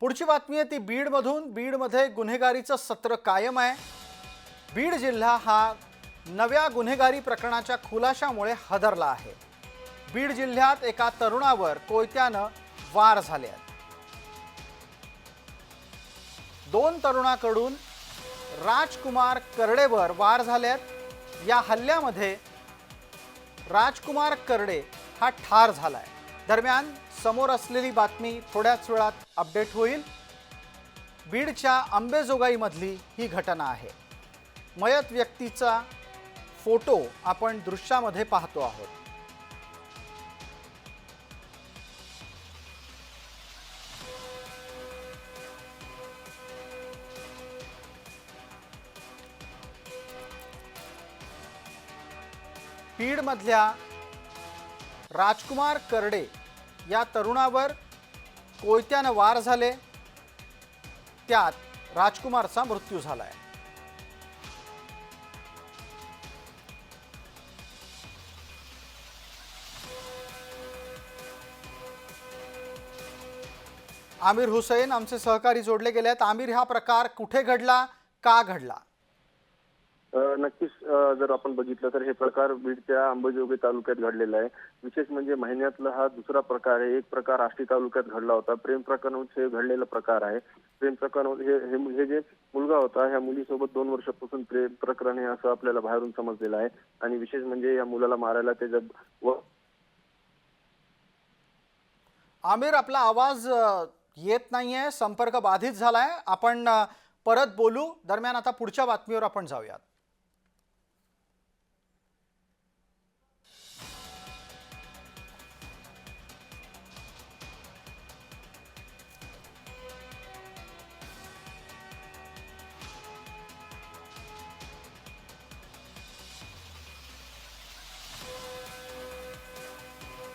पुढची बातमी आहे ती बीडमधून. बीडमध्ये गुन्हेगारीचं सत्र कायम आहे. बीड जिल्हा हा नव्या गुन्हेगारी प्रकरणाच्या खुलाशामुळे हदरला आहे. बीड जिल्ह्यात एका तरुणावर कोयत्यानं वार झाले आहेत. दोन तरुणाकडून राजकुमार करडेवर वार झाले आहेत. या हल्ल्यामध्ये राजकुमार करडे हा ठार झालाय. दरम्यान समोर असलेली बातमी थोड्याच वेळात अपडेट होईल. बीडच्या आंबेजोगाईमधली ही घटना आहे. मयत व्यक्तीचा फोटो आपण दृश्यामध्ये पाहतो आहोत. बीडमधल्या राजकुमार करडे या तरुणावर कोयत्यानं वार झाले. त्यात राजकुमारचा मृत्यू झाला आहे आमिर हुसैन आमचे सहकारी जोडले गेले आहेत आमिर हा प्रकार कुठे घडला? का घडला? नक्कीच जर आपण बघितलं तर हे प्रकार बीडच्या अंबाजोगाई तालुक्यात घडलेला आहे. विशेष म्हणजे महिन्यातला हा दुसरा प्रकार आहे. एक प्रकार आष्टी तालुक्यात घडला होता. प्रेम प्रकरण हे घडलेला प्रकार आहे. प्रेम प्रकरण हे हे जे मुलगा होता ह्या मुलीसोबत दोन वर्षापासून प्रेम प्रकरण हे असं आपल्याला बाहेरून समजलेलं आहे. आणि विशेष म्हणजे या मुलाला मारायला त्याच्या व आमिर आपला आवाज येत नाहीये. संपर्क बाधित झालाय. आपण परत बोलू. दरम्यान आता पुढच्या बातमीवर आपण जाऊयात.